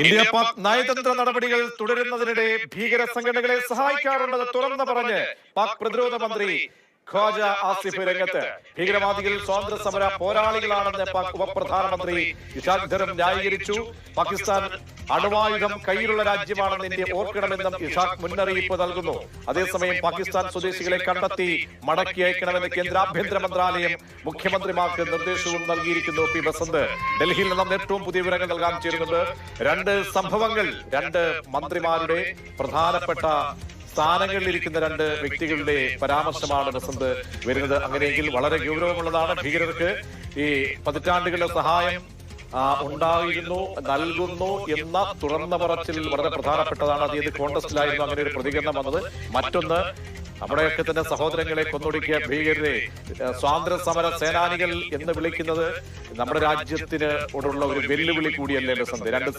India Pak നയതന്ത്ര നടപടികൾ തുടരുന്നതിനിടെ ഭീകര സംഘടനകളെ സഹായിക്കാറുണ്ടെന്ന് തുറന്നു പറഞ്ഞ് പാക് പ്രതിരോധ മന്ത്രി ഖ്വാജ ആസിഫ് രംഗത്ത് ഭീകരവാദികൾ സ്വാതന്ത്ര്യ സമര പോരാളികളാണെന്ന് പാക് ഉപപ്രധാനമന്ത്രി ഇഷാഖ് ധരം ന്യായീകരിച്ചു. പാകിസ്ഥാൻ അണുവായുധം കയ്യിലുള്ള രാജ്യമാണെന്ന് ഇന്ത്യ ഓർക്കണമെന്നും ഇഷാഖ് മുന്നറിയിപ്പ് നൽകുന്നു. അതേസമയം പാകിസ്ഥാൻ സ്വദേശികളെ കണ്ടെത്തി മടക്കി അയക്കണമെന്ന് കേന്ദ്ര ആഭ്യന്തര മന്ത്രാലയം മുഖ്യമന്ത്രിമാർക്ക് നിർദ്ദേശവും നൽകിയിരിക്കുന്നു. പി ബസന്ത്. ഡൽഹിയിൽ നിന്നും ഏറ്റവും പുതിയ വിവരങ്ങൾ നൽകാൻ ചേരുന്നത് രണ്ട് സംഭവങ്ങൾ രണ്ട് മന്ത്രിമാരുടെ പ്രധാനപ്പെട്ട സ്ഥാനങ്ങളിലിരിക്കുന്ന രണ്ട് വ്യക്തികളുടെ പരാമർശമാണ് ബസന്ത് വരുന്നത്. അങ്ങനെയെങ്കിൽ വളരെ ഗൗരവമുള്ളതാണ് ഭീകരർക്ക് ഈ പതിറ്റാണ്ടുകളുടെ സഹായം ഉണ്ടായിരുന്നു നൽകുന്നു എന്ന തുറന്ന പറച്ചിൽ വളരെ പ്രധാനപ്പെട്ടതാണ്. അത് ഏത് കോൺടസ്റ്റിലായിരുന്നു? അങ്ങനെ ഒരു പ്രതികരണം വന്നത്. മറ്റൊന്ന് നമ്മുടെയൊക്കെ തന്നെ സഹോദരങ്ങളെ കൊന്നൊടുക്കിയ ഭീകരരെ സ്വാതന്ത്ര്യ സമര സേനാനികൾ എന്ന് വിളിക്കുന്നത് നമ്മുടെ രാജ്യത്തിന് ഒരു വെല്ലുവിളി കൂടിയല്ലേ ബസന്ത്? രണ്ട്